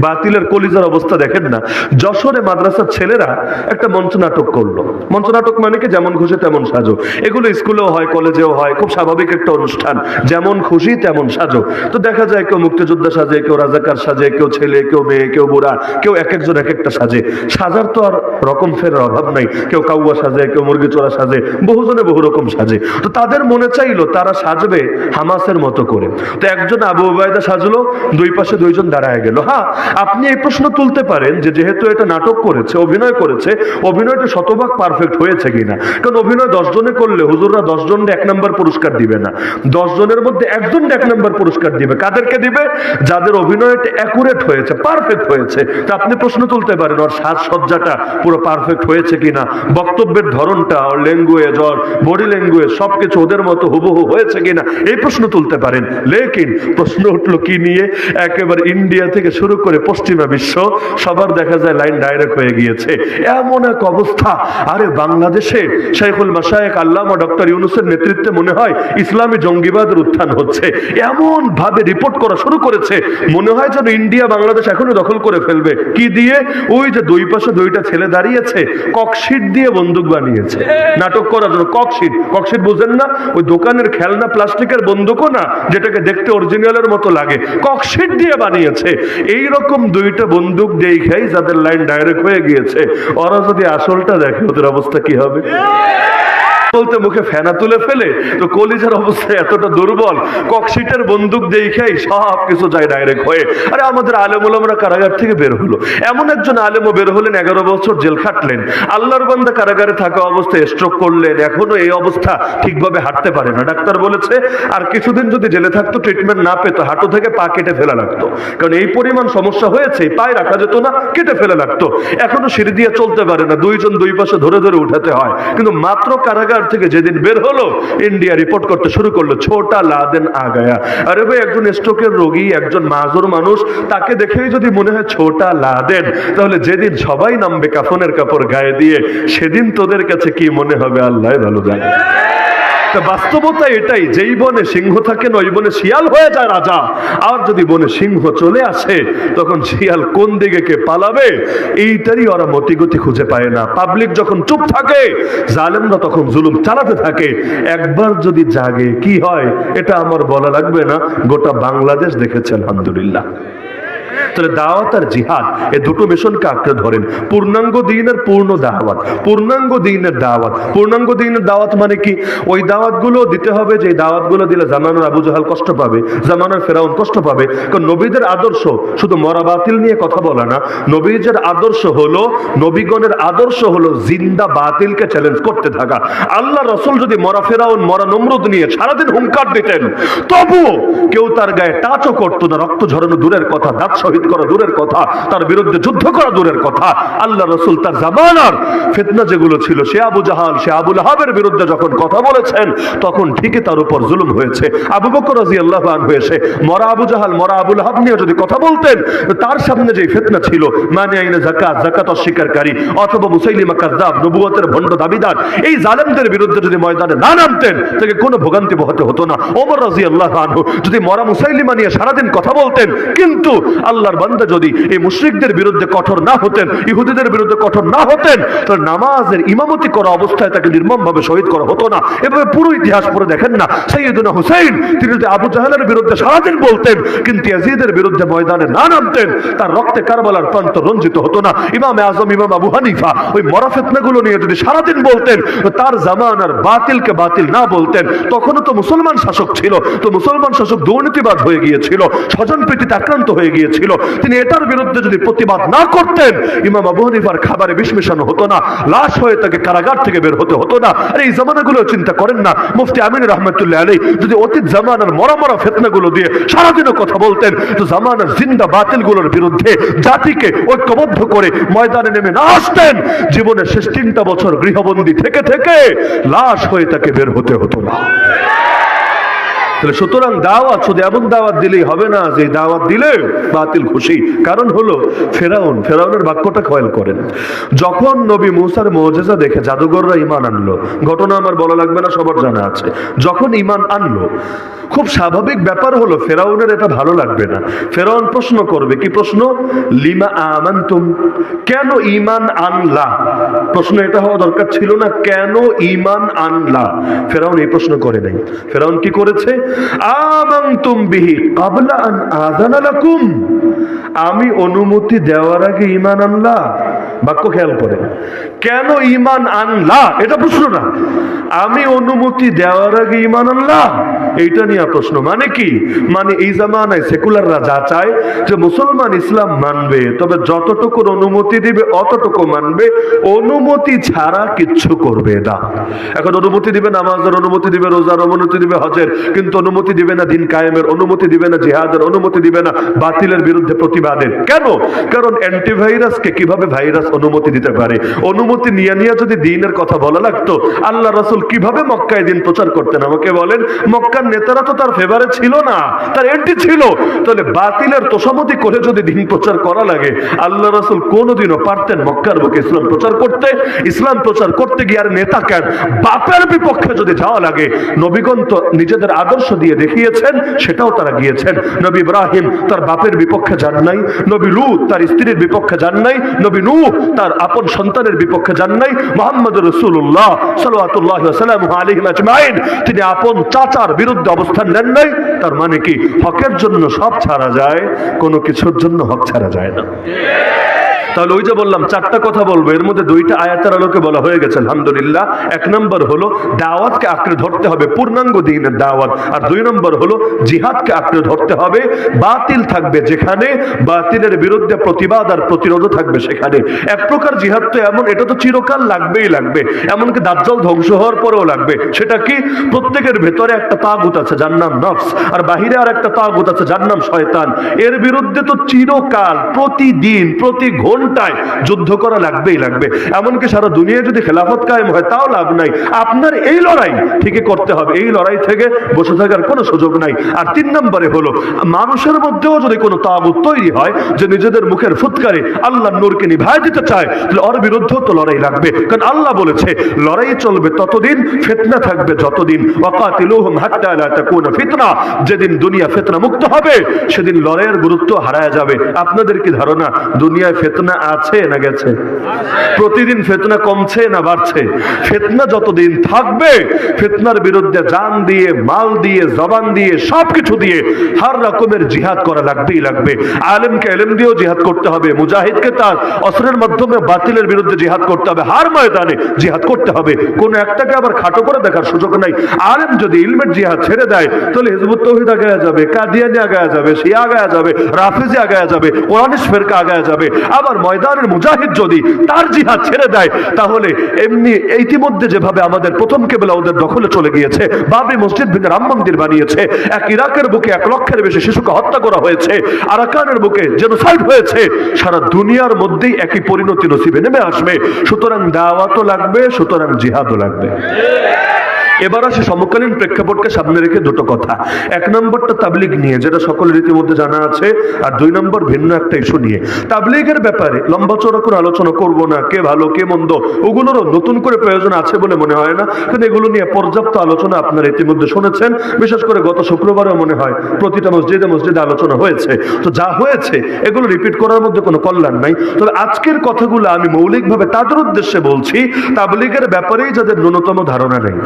বাতিলের কলিজার অবস্থা দেখেন না। যশোরে মাদ্রাসার ছেলেরা একটা মঞ্চ নাটক করল। মঞ্চ নাটক মানে কি? যেমন খুশি তেমন সাজো। এগুলো স্কুলেও হয়, কলেজেও হয়, খুব স্বাভাবিক একটা অনুষ্ঠান। যেমন খুশি তেমন সাজো। তো দেখা যায় কেউ মুক্তিযোদ্ধা সাজে, কেউ রাজাকার সাজে, কেউ ছেলে, কেউ মেয়ে, কেউ বুড়া, কেউ এক একজন এক একটা সাজে। সাজার তো আর রকম ফেরার অভাব নাই। কেউ কাউয়া সাজে, কেউ মুরগি চোরা সাজে, বহুজনে বহু রকম সাজে। তো তাদের মনে চাইলো তারা সাজবে হামাসের মতো করে। তো একজন আবু ওবায়দা সাজলো, দুই পাশে দুইজন দাঁড়ায় গেল। হ্যাঁ আপনি এই প্রশ্ন তুলতে পারেন যে যেহেতু এটা নাটক করেছে, অভিনয় করেছে, অভিনয়টা শতভাগ পারফেক্ট হয়েছে কিনা। কারণ অভিনয় দশ জনে করলে হুজুররা দশ জন এক নম্বর পুরস্কার দিবে না। দশ জনের মধ্যে একজন এক নম্বর পুরস্কার দিবে। কাদেরকে দিবে? যাদের অভিনয়টা অ্যাকুরেট হয়েছে পারফেক্ট হয়েছে। তা আপনি প্রশ্ন তুলতে পারেন, ওর সাজসজ্জাটা পুরো পারফেক্ট হয়েছে কিনা? বক্তব্যের ধরনটা, ওর ল্যাঙ্গুয়েজ ওর বডি ল্যাঙ্গুয়েজ সবকিছু ওদের মতো হুবহু হয়েছে কিনা? এই প্রশ্ন তুলতে পারেন। লেকিন প্রশ্ন উঠল কি নিয়ে? একেবারে ইন্ডিয়া থেকে শুরু করে পশ্চিমা বিশ্ব, সবার দেখা যায় লাইন ডাইরেক্ট হয়ে গিয়েছে। এমন এক অবস্থা। আরে বাংলাদেশে শেখুল মাসায়েক আল্লামা ডক্টর ইউনুসের নেতৃত্বে মনে হয় ইসলামী জঙ্গিবাদের উত্থান হচ্ছে। এমন ভাবে রিপোর্ট করা শুরু করেছে। মনে হয় যেন ইন্ডিয়া বাংলাদেশ এখনই দখল করে ফেলবে। কি দিয়ে? ওই যে দুই পাশে দুইটা ছেলে দাঁড়িয়েছে ককশিট দিয়ে বন্দুক বানিয়েছে। নাটক করার জন্য ককশিট ককশিট বুঝেন না, ওই দোকানের খেলনা প্লাস্টিকের বন্দুকও না, যেটাকে দেখতে অরিজিনালের মতো লাগে। ককশিট দিয়ে বানিয়েছে। এই রকম দুইটা বন্দুক দেখেই যাদের লাইন ডাইরেক্ট হয়ে গিয়েছে। ওরা যদি আসলটা দেখে, ওদের অবস্থা কি হবে? বলতে মুখে ফেনা তুলে ফেলে, তো কলিজার অবস্থা এতটা দুর্বল ককশিটের বন্দুক দেখেই সব কিছু যায় ডাইরেক্ট হয়ে। আরে আমাদের আলেমুলামরা কারাগার থেকে বের হলো। এমন একজন আলেমও বের হলেন এগারো বছর জেল খাটলেন। আল্লাহর বান্দা কারাগারে থাকা অবস্থায় স্ট্রোক করলেন, এখনও এই অবস্থা ঠিকভাবে হাঁটতে পারে না। ডাক্তার বলেছে, আর কিছুদিন যদি জেলে থাকতো ট্রিটমেন্ট না পেতো, হাঁটু থেকে পা কেটে ফেলা লাগতো। কারণ এই পরিমাণ সমস্যা হয়েছে পায়ে রাখা যেত না, কেটে ফেলা লাগতো। এখনও সিঁড়ি দিয়ে চলতে পারে না, দুইজন দুই পাশে ধরে ধরে উঠাতে হয়। কিন্তু মাত্র কারাগার থেকে যেদিন বের হলো ইন্ডিয়া রিপোর্ট করতে শুরু করল, ছোটা লাদেন আগায়া। আরে ভাই, একজন স্ট্রোকের রোগী, একজন মাজুর মানুষ, তাকে দেখেই যদি মনে হয় ছোটা লাদেন, তাহলে যেদিন সবাই নামবে কাফনের কাপড় গায়ে দিয়ে, সেদিন তোদের কাছে কি মনে হবে? আল্লাহ ভালো জানে। তা বাস্তবতা এটাই, যেই বনে সিংহ থাকে না, ওই বনে শিয়াল হয়ে যায় রাজা। আর যদি বনে সিংহ চলে আসে, তখন শিয়াল কোন দিকে কে পালাবে? এইটারই ওরা মতিগতি খুঁজে পায় না। পাবলিক যখন চুপ থাকে, জালেমরা তখন জুলুম চালাতে থাকে। একবার যদি জাগে, কি হয়? এটা আমার বলা লাগবে না। গোটা বাংলাদেশ দেখেছে, আলহামদুলিল্লাহ। তাহলে দাওয়াত আর জিহাদ এই দুটো মিশনকে আঁকড়ে ধরেন। পূর্ণাঙ্গ দিনের পূর্ণ দাওয়াত, পূর্ণাঙ্গ দিনের দাওয়াত। পূর্ণাঙ্গ দিনের দাওয়াত মানে কি? ওই দাওয়াতগুলো দিতে হবে যে দাওয়াতগুলো দিলে জামানোর আবু জাহাল কষ্ট পাবে, জামানোর ফেরাউন কষ্ট পাবে। কারণ নবীদের আদর্শ, শুধু মরা বাতিল নিয়ে কথা বলা না নবীজের আদর্শ হলো, নবীগণের আদর্শ হলো জিন্দা বাতিলকে চ্যালেঞ্জ করতে থাকা। আল্লাহ রসুল যদি মরা ফেরাউন, মরা নমরুদ নিয়ে সারাদিন হুঙ্কার দিতেন, তবুও কেউ তার গায়ে টাচও করতো না, রক্ত ঝরানো দূরের কথা, দাঁত শহীদ করা দূরের কথা, তার বিরুদ্ধে যুদ্ধ করা দূরের কথা। আল্লাহ রসুল তার জামানার ফেতনা যেগুলো ছিল, সে আবু জাহাল, সে আবুল হাবের বিরুদ্ধে যখন কথা বলেছেন, তখন ঠিকই তার উপর জুলুম হয়েছে। আবু বকর রাজি আল্লাহ হয়েছে মরা আবু জাহাল, মরা আবুল হাব নিয়ে যদি কথা বলতেন, তার সামনে যে ফেতনা ছিল মানে আইনে জাকাত জাকাত অস্বীকারী, অথবা মুসাইলিমা কাদ্দাব নবুয়তের ভণ্ড দাবিদার, এই জালেমদের বিরুদ্ধে যদি ময়দানে না নামতেন, তাকে কোনো ভোগান্তি বহতে হতো না। ওমর রাজি আল্লাহ যদি মরা মুসাইলিমা নিয়ে সারাদিন কথা বলতেন, কিন্তু আল্লাহর বান্দা যদি এই মুশরিকদের বিরুদ্ধে কঠোর না হতেন, ইহুদিদের বিরুদ্ধে কঠোর না হতেন, তাহলে নামাজের ইমামতি করা অবস্থায় তাকে নির্মম ভাবে শহীদ করা হতো না। এভাবে পুরো ইতিহাস পড়ে দেখেন না। সৈয়দুনা হুসেন তিনি যদি আবু জাহালের বিরুদ্ধে সারাদিন বলতেন, কিন্তু ইয়াজিদের বিরুদ্ধে ময়দানে না নামতেন, তার রক্তে কারবালার প্রান্ত রঞ্জিত হতো না। ইমাম আজম, ইমাম আবু হানিফা ওই মরা ফেতনাগুলো নিয়ে যদি সারাদিন বলতেন, তার জামানার বাতিলকে বাতিল না বলতেন, তখনও তো মুসলমান শাসক ছিল। তো মুসলমান শাসক দুর্নীতিবাদ হয়ে গিয়েছিল, স্বজন প্রীতিতে আক্রান্ত হয়ে গিয়েছিল। তিনি এটার বিরুদ্ধে যদি প্রতিবাদ না করতেন, ইমাম আবু হানিফার খাবারে বিষ মেশানো হতো না, লাশ হয়ে তাকে কারাগার থেকে বের হতে হতো না। আর এই জামানাগুলো চিন্তা করেন না। মুফতি আমিন রহমতুল্লাহ আলী যদি অতীত জামানার মরা মরা ফেতনাগুলো দিয়ে সারাদিনও কথা বলতেন, তো জামানার জিন্দা বাতিলগুলোর বিরুদ্ধে জাতিকে ঐক্যবদ্ধ করে ময়দানে নেমে না আসতেন। জীবনের শেষ তিনটা বছর গৃহবন্দী থেকে থেকে লাশ হয়ে তাকে বের হতে হতো না। তাহলে সুতরাং দাওয়াত শুধু এমন দাওয়াত দিলেই হবে না, যে দাওয়াত দিলে বাতিল খুশি। কারণ হলো, ফেরাউন, ফেরাউনের বাক্যটা খয়াল করেন। যখন নবী মুসার মৌজেজা দেখে জাদুঘররা ইমান আনলো, ঘটনা আমার বলা লাগবে না, সবার জানা আছে। যখন ইমান আনলো, খুব স্বাভাবিক ব্যাপার হলো, ফেরাউনের এটা ভালো লাগবে না। ফেরাউন প্রশ্ন করবে, কি প্রশ্ন? লিমা আমান্তুম? কেন ইমান আনলা? প্রশ্ন এটা হওয়া দরকার ছিল না, কেন ইমান আনলা? ফেরাউন এই প্রশ্ন করে নাই। ফেরাউন কি করেছে? আমি অনুমতি দেওয়ার আগে ইমান আনলা। বাক্য খেয়াল করে। কেন ইমান আনলা? এটা প্রশ্ন না। আমি অনুমতি দেওয়ার আগে ইমান আনলা? এইটা নিয়ে প্রশ্ন। মানে কি? মানে এই জামানায় সেকুলাররা যা চায় যে মুসলমান ইসলাম মানবে, তবে যতটুকুর অনুমতি দিবে, অতটুকু মানবে। অনুমতি ছাড়া কিচ্ছু করবে না। এখন অনুমতি দিবে নামাজের, অনুমতি দিবে রোজার, অনুমতি দিবে হজের, কিন্তু অনুমতি দিবে না দিন কায়েমের, অনুমতি দিবে না জিহাদের, অনুমতি দিবে না বাতিলের বিরুদ্ধে প্রতিবাদের। কেন? কারণ অ্যান্টিভাইরাসকে কীভাবে ভাইরাস অনুমতি দিতে পারে? অনুমতি নিয়ে নিয়ে যদি দিনের কথা বলা লাগতো, আল্লাহ রসুল কীভাবে মক্কায় দিন প্রচার করতেন? আমাকে বলেন, মক্কার নেতারা তো তার ফেভারে ছিল না, তার এন্টি ছিল। তাহলে বাতিলের তোষামতি করে যদি দিন প্রচার করা লাগে, আল্লাহ রাসূল কোনোদিনও পারতেন মক্কার বুকে ইসলাম প্রচার করতে। ইসলাম প্রচার করতে গিয়ে আর নেতা কেন? বাপের বিপক্ষে যদি যাওয়া লাগে, নবীগণ তো নিজেদের আদর্শ দিয়ে দেখিয়েছেন, সেটাও তারা গিয়েছেন। নবী ইব্রাহিম তার বাপের বিপক্ষে যান নাই, নবী লুত তার স্ত্রীর বিপক্ষে যান নাই, নবী নূহ তার আপন সন্তানের বিপক্ষে যান নাই। মোহাম্মদ রসুল্লাহ সাল্লাতুল্লাহ সাল্লাম তিনি আপন চাচার বিরুদ্ধে অবস্থান নেন নাই, তার মানে কি? হকের জন্য সব ছাড়া যায়, কোনো কিছুর জন্য হক ছাড়া যায় না। তাহলে ওই যে বললাম, চারটা কথা বলব। এর মধ্যে দুইটা আয়াতের আলোকে বলা হয়ে গেছে, আলহামদুলিল্লাহ। এক নম্বর হলো, দাওয়াতকে আঁকড়ে ধরতে হবে, পূর্ণাঙ্গ দিনের দাওয়াত। আর দুই নম্বর হলো, জিহাদকে আঁকড়ে ধরতে হবে, বাতিল থাকবে যেখানে, বাতিলের বিরুদ্ধে প্রতিবাদ আর প্রতিরোধ থাকবে সেখানে। এক প্রকার জিহাদ তো এমন, এটা তো চিরকাল লাগবেই লাগবে। এমনকি দাজ্জাল ধ্বংস হওয়ার পরেও লাগবে। সেটা কি? প্রত্যেকের ভেতরে একটা তাগুত আছে, যার নাম নফস। আর বাহিরে আর একটা তাগুত আছে, যার নাম শয়তান। এর বিরুদ্ধে তো চিরকাল, প্রতিদিন, প্রতি ঘন্টায় যুদ্ধ করা লাগবেই লাগবে। এমনকি সারা দুনিয়া যদি খেলাফত কায়েম হয়, তাও লাভ নাই। আপনার এই লড়াই ঠিকই করতে হবে। এই লড়াই থেকে বসে থাকার কোনো সুযোগ নাই। আর তিন নম্বরে হলো, মানুষের মধ্যেও যদি কোনো তাগুত তৈরি হয়, যে নিজেদের মুখের ফুৎকারে আল্লাহ নূরকে নিভায় দিতে চায়, তাহলে ওর বিরুদ্ধেও তো লড়াই লাগবে। কারণ আল্লাহ বলেছে, লড়াই চলবে ততদিন, ফেতনা থাকবে যতদিন। ফিতনা। যেদিন দুনিয়া ফেতনা মুক্ত হবে, সেদিন লড়াইয়ের গুরুত্ব হারায় যাবে। আপনাদের কি ধারণা? দুনিয়ায় ফিতনা আছে না গেছে? প্রতিদিন ফিতনা কমছে না বাড়ছে? ফিতনা যতদিন থাকবে, ফিতনার বিরুদ্ধে জান দিয়ে, মাল দিয়ে, জবান দিয়ে, সবকিছু দিয়ে হর রকমের জিহাদ করা লাগবেই লাগবে। আলেমকে এলেম দিয়েও জিহাদ করতে হবে, মুজাহিদকে তার অস্ত্রের মাধ্যমে বাতিলের বিরুদ্ধে জিহাদ করতে হবে, হার ময়দানে জিহাদ করতে হবে। কোন একটাকে আবার খাটো করে দেখার সুযোগ নাই। আলেম যদি ইলমের জিহাদ ছেড়ে দেয়, তাহলে হিজবুত তৌহিদ আগায়া যাবে, কাদিয়ানি আগায়া যাবে, শিয়া আগায়া যাবে, রাফিজি আগায়া যাবে কোরআনিস ফেরকা আগায়া যাবে, আবার ময়দানের মুজাহিদ যদি তার জিহাদ ছেড়ে দেয়, তাহলে এমনি ইতিমধ্যে যেভাবে আমাদের প্রথম কেবলা ওদের দখলে চলে গিয়েছে, বাবরি মসজিদ ভেঙে রাম মন্দির বানিয়েছে, এক ইরাকের বুকে এক লক্ষের বেশি শিশুকে হত্যা করা হয়েছে, আরাকানের বুকে জেনোসাইড হয়েছে, সারা দুনিয়ার মধ্যেই একই পরিণতি নসিবে নেমে আসবে। সুতরাং দাওয়াতও লাগবে, সুতরাং জিহাদও লাগবে। এবার আসে সমকালীন প্রেক্ষাপটকে সামনে রেখে দুটো কথা। এক নম্বরটা তাবলিগ নিয়ে, যেটা সকলের রীতিমধ্যে জানা আছে, আর দুই নম্বর ভিন্ন একটা ইস্যু নিয়ে। তাবলিগের ব্যাপারে লম্বা চড়া করে আলোচনা করব না, কে ভালো, কে মন্দ, ওগুলোরও নতুন করে প্রয়োজন আছে বলে মনে হয় না। কারণ এগুলো নিয়ে পর্যাপ্ত আলোচনা আপনারা ইতিমধ্যে শুনেছেন, বিশেষ করে গত শুক্রবারেও মনে হয় প্রতিটা মসজিদে মসজিদে আলোচনা হয়েছে। তো যা হয়েছে, এগুলো রিপিট করার মধ্যে কোনো কল্যাণ নাই। তবে আজকের কথাগুলো আমি মৌলিকভাবে তাদের উদ্দেশ্যে বলছি, তাবলিগের ব্যাপারেই যাদের ন্যূনতম ধারণা নেই।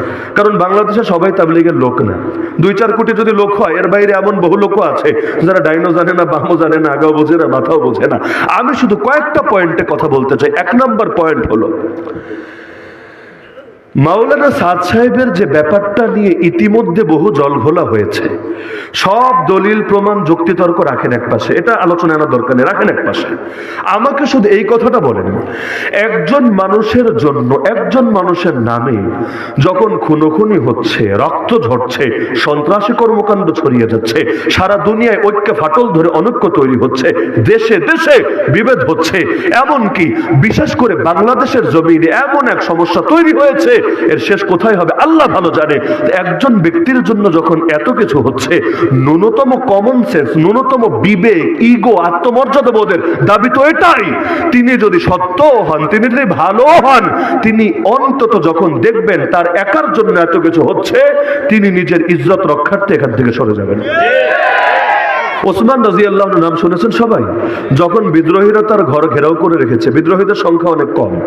কারণ বাংলাদেশে সবাই তাবলিগের লোক না। দুই চার কোটি যদি লোক হয়, এর বাইরে এমন বহু লোক আছে যারা ডাইনো জানে না, বামও জানে না, আগাও বোঝে না, মাথাও বোঝে না। আমি শুধু কয়েকটা পয়েন্টে কথা বলতে চাই। এক নম্বর পয়েন্ট হলো মাওলানা সাদ সাহেবের যে ব্যাপারটা নিয়ে ইতিমধ্যে বহু জলঘোলা হয়েছে, সব দলিল, প্রমাণ, যুক্তিতর্ক রাখেন এক পাশে। এটা আলোচনা আনার দরকার নেই, রাখেন এক পাশে। আমাকে শুধু এই কথাটা বলেন, একজন মানুষের জন্য, একজন মানুষের নামে যখন খুনোখুনি হচ্ছে, রক্ত ঝরছে, সন্ত্রাসী কর্মকাণ্ড ছড়িয়ে যাচ্ছে, সারা দুনিয়ায় ঐক্য ফাটল ধরে অনৈক্য তৈরি হচ্ছে, দেশে দেশে বিভেদ হচ্ছে, এমনকি বিশেষ করে বাংলাদেশের জমিনে এমন এক সমস্যা তৈরি হয়েছে এর শেষ কোথায় হবে? আল্লাহ ভালো জানে। একজন ব্যক্তির জন্য যখন এত কিছু হচ্ছে, ন্যূনতম কমন সেন্স ন্যূনতম বিবেক ইগো আত্মমর্যাদা বোধের দাবি তো এটাই। তিনি যদি সত্য হন, তিনি যদি ভালো হন, তিনি অন্তত যখন দেখবেন তার একার জন্য এত কিছু হচ্ছে, তিনি নিজের ইজ্জত রক্ষার্থে এখান থেকে সরে যাবেন। ওসমান রাজি আল্লাহ নাম শুনেছেন সবাই? যখন বিদ্রোহীরা তার ঘর ঘেরাও করে রেখেছে, বিদ্রোহীদের সংখ্যা অনেক কম।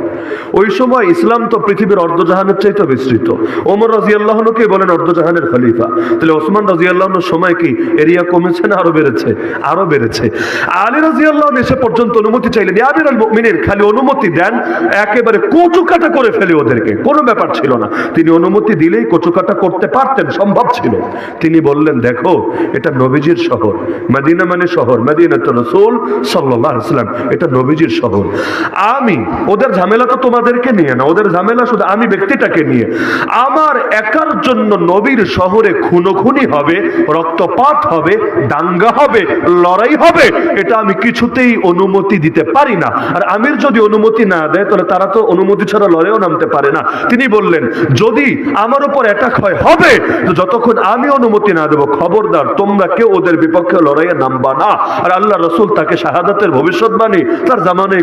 ওই সময় ইসলাম তো পৃথিবীর অর্ধজাহানের চাইতে বিস্তৃত। ওমর রাজি আল্লাহকে বলেন অর্ধজাহানের খলিফা। তাহলে ওসমান রাজি আল্লাহর সময় কি এরিয়া কমেছে না আরও বেড়েছে? আরও বেড়েছে। আলী রাজি আল্লাহ এসে পর্যন্ত অনুমতি চাইলেন আমির আল খালি অনুমতি দেন, একেবারে কচুকাটা করে ফেলে ওদেরকে। কোনো ব্যাপার ছিল না। তিনি অনুমতি দিলেই কচুকাটা করতে পারতেন, সম্ভব ছিল। তিনি বললেন, দেখো, এটা নবীজির শহর। মদিনা মানে শহর মদিনা তো রসুল সাল্লাম এটা নবীজির শহর। আমি, ওদের ঝামেলা তো তোমাদেরকে নিয়ে না, ওদের ঝামেলা শুধু আমি ব্যক্তিটাকে নিয়ে। আমার একার জন্য নবীর শহরে খুনোখুনি হবে, রক্তপাত হবে, দাঙ্গা হবে, লড়াই হবে, এটা আমি কিছুতেই অনুমতি দিতে পারি না। আর আমির যদি অনুমতি না দেয়, তাহলে তারা তো অনুমতি ছাড়া লড়াইও নামতে পারে না। তিনি বললেন, যদি আমার উপর অ্যাটাক হয়, হবে। যতক্ষণ আমি অনুমতি না দেবো, খবরদার, তোমরা কেউ ওদের বিপক্ষে লড়াইয়ে নামবা না। আর আল্লাহ রসুল তাকে শাহাদাতের ভবিষ্যৎবাণী তার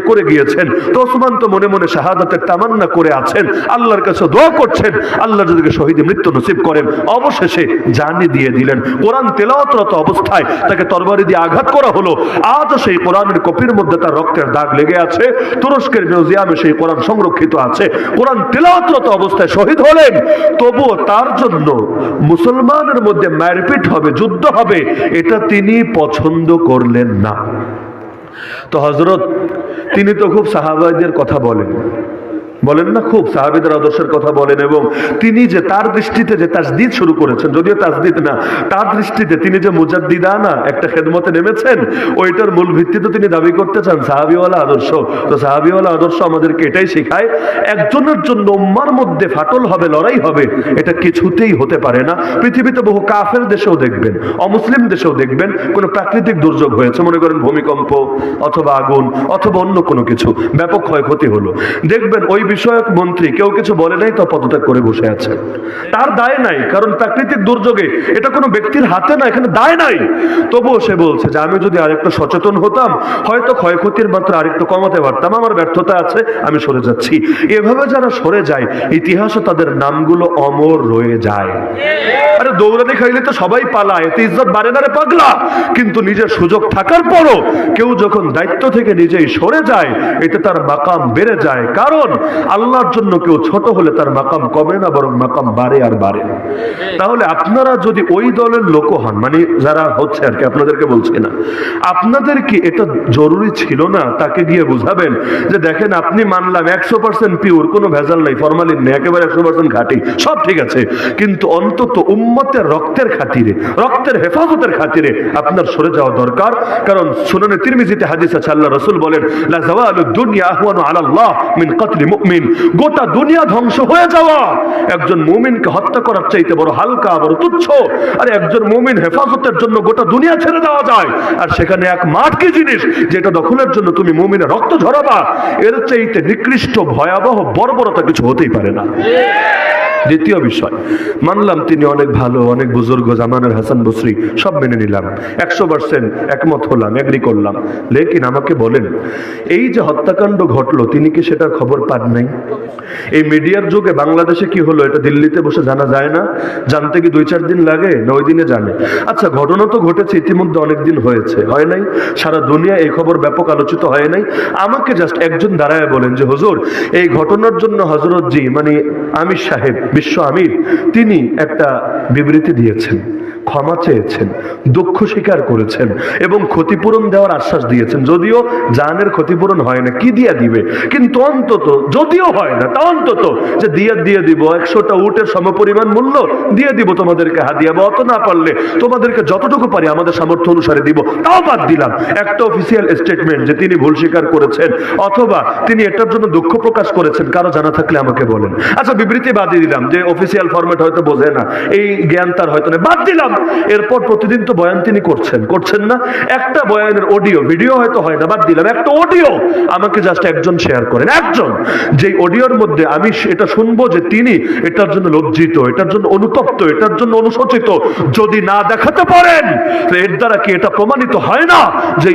করে গিয়েছেন। তো ওসমান তো মনে মনে শাহাদাতের তামান্না করে আছেন। আল্লাহর কাছে দোয়া করছেন। আল্লাহ যদি শহীদ মৃত্যু নসিব করেন, অবশেষে জানি দিয়ে দিলেন। কোরআন তেলাওয়াতরত অবস্থায় তাকে তরবারি দিয়ে আঘাত করা হলো। আজও সেই কোরআনের কপির মধ্যে তার রক্তের দাগ লেগে আছে। তুরস্কের মিউজিয়ামে সেই কোরআন সংরক্ষিত আছে। কোরআন তেলাওয়াতরত অবস্থায় শহীদ হলেন। তবুও তার জন্য মুসলমানের মধ্যে মারপিট হবে, যুদ্ধ হবে। এটা তিনি পছন্দ করলেন না। তো হজরত তিনি তো খুব সাহাবাদের কথা বলেন। বলেন না, খুব সাহাবিদের আদর্শের কথা বলেন এবং তিনি যে তার দৃষ্টিতে যে তাজদিদ শুরু করেছেন, যদিও তাজদিদ না, তার দৃষ্টিতে তিনি যে মুজাদ্দিদা না একটা খেদমতে নেমেছেন, ওইটার মূল ভিত্তিতে তিনি দাবি করতে চান, সাহাবিওয়ালা আদর্শ। তো সাহাবিওয়ালা আদর্শ আমাদেরকে এটাই শেখায়, একজনের জন্য উম্মার মধ্যে ফাটল হবে, লড়াই হবে, এটা কিছুতেই হতে পারে না। পৃথিবীতে বহু কাফের দেশেও দেখবেন, অমুসলিম দেশেও দেখবেন, কোনো প্রাকৃতিক দুর্যোগ হয়েছে, মনে করেন ভূমিকম্প অথবা আগুন অথবা অন্য কোনো কিছু, ব্যাপক ক্ষয়ক্ষতি হলো। দেখবেন ওই বিষয়ক মন্ত্রী, কেউ কিছু বলে নাই তো পদত্যাগ করে বসে আছে। তার দায় নাই, কারণ প্রাকৃতিক দুর্যোগে এটা কোনো ব্যক্তির হাতে না, এখানে দায় নাই। তবুও সে বলছে যে আমি যদি আরেকটু সচেতন হতাম, হয়তো ক্ষয়ক্ষতির মাত্রা আরেকটু কমাতে পারতাম, আমার ব্যর্থতা আছে, আমি সরে যাচ্ছি। এভাবে যারা সরে যায়, ইতিহাসে তাদের নামগুলো অমর রয়ে যায়। আরে দৌড়ানি খাইলে তো সবাই পালায়, এতে ইজ্জত বাড়ে না রে পাগলা। কিন্তু নিজের সুযোগ থাকার পরও কেউ যখন দায়িত্ব থেকে নিজেই সরে যায়, এতে তার মাকাম বেড়ে যায়। কারণ আল্লাহর জন্য কেউ ছোট হলে তার মাকাম কমে না, বরং মাকাম বাড়ে আর বাড়ে। তাহলে আপনারা যদি ওই দলের লোক হন মানে যারা হচ্ছে আর কি, আপনাদেরকে বলছি না, আপনাদের কি এটা জরুরি ছিল না? তাকে গিয়ে বুঝাবেন যে দেখেন, আপনি মানলাম একশো পার্সেন্ট পিওর কোনো ভেজাল নাই ফরমালিন নেই, একেবারে একশো পার্সেন্ট খাঁটি, সব ঠিক আছে। কিন্তু অন্তত উম্মতের রক্তের খাতিরে, রক্তের হেফাজতের খাতিরে আপনার সরে যাওয়া দরকার। কারণ শুনানে তিরমিজিতে হাদিস আছে, আল্লাহ রসুল বলেন, লা জাওয়ালু দুনিয়া আহওয়ানু আলাল্লাহ মিন কতলি মুমিন। গোটা দুনিয়া ধ্বংস হয়ে যাওয়া। একজন মুমিনকে হত্যা করার চাইতে বড় হালকা, বড় তুচ্ছ, আর একজন মুমিন হেফাজতের জন্য গোটা দুনিয়া ছেড়ে দেওয়া যায়। আর সেখানে এক মাঠ কি জিনিস? যেটা দখলের জন্য তুমি মুমিনের রক্ত ঝরাবা। এর চাইতে নিকৃষ্ট, ভয়াবহ, বর্বরতা কিছু হতেই পারে না। দ্বিতীয় বিষয়, মানলাম তিনি অনেক ভালো, অনেক বুজুর্গ, জামানের হাসান বসরি, সব মেনে নিলাম। একশো পার্সেন্ট একমত হলাম এগ্রি করলাম। লেকিন আমাকে বলেন, এই যে হত্যাকাণ্ড ঘটলো, তিনি কি সেটার খবর পান নাই। এই মিডিয়ার যুগে বাংলাদেশে কি হলো? এটা দিল্লিতে বসে জানা যায় না। জানতে কি দুই চার দিন লাগে? না ওই দিনে জানে। আচ্ছা ঘটনা তো ঘটেছে, ইতিমধ্যে অনেক দিন হয়েছে। হয় নাই? সারা দুনিয়া এই খবর ব্যাপক আলোচিত হয় নাই। আমাকে জাস্ট একজন দাঁড়ায় বলেন যে, হুজুর, এই ঘটনার জন্য হজরত জি মানে আমির সাহেব, বিশ্ব আমির, তিনি একটা বিবৃতি দিয়েছেন। ক্ষমা চেয়েছেন, দুঃখ স্বীকার করেছেন এবং ক্ষতিপূরণ দেওয়ার আশ্বাস দিয়েছেন। যদিও জানের ক্ষতিপূরণ হয় না, কি দিয়া দিবে? কিন্তু অন্তত, যদিও হয় না, তা অন্তত যে দিয়ে দিয়ে দিব, একশোটা উটের সমপরিমাণ মূল্য দিয়ে দিব তোমাদেরকে হাদিয়া, বা অত না পারলে তোমাদেরকে যতটুকু পারি আমাদের সামর্থ্য অনুসারে দিব। তাও বাদ দিলাম। একটা অফিসিয়াল স্টেটমেন্ট যে তিনি ভুল স্বীকার করেছেন, অথবা তিনি এটার জন্য দুঃখ প্রকাশ করেছেন, কারও জানা থাকলে আমাকে বলেন। আচ্ছা বিবৃতি বাদ দিলাম যে অফিসিয়াল ফরম্যাট হয়তো বোঝে না, এই জ্ঞান তার হয়তো না বাদ দিলাম। এরপর প্রতিদিন তো বয়ান তিনি করছেন। করছেন না? একটা বয়ানের অডিও ভিডিও হয়তো হয় না, বাদ দিলাম। একটা অডিও আমাকে জাস্ট একজন শেয়ার করেন, একজন। যে অডিওর মধ্যে আমি এটা শুনব যে তিনি এটার জন্য লজ্জিত, এটার জন্য অনুতপ্ত, এটার জন্য অনুশোচিত, যদি না দেখাতে পারেন এর দ্বারা কি এটা প্রমাণিত হয় না যে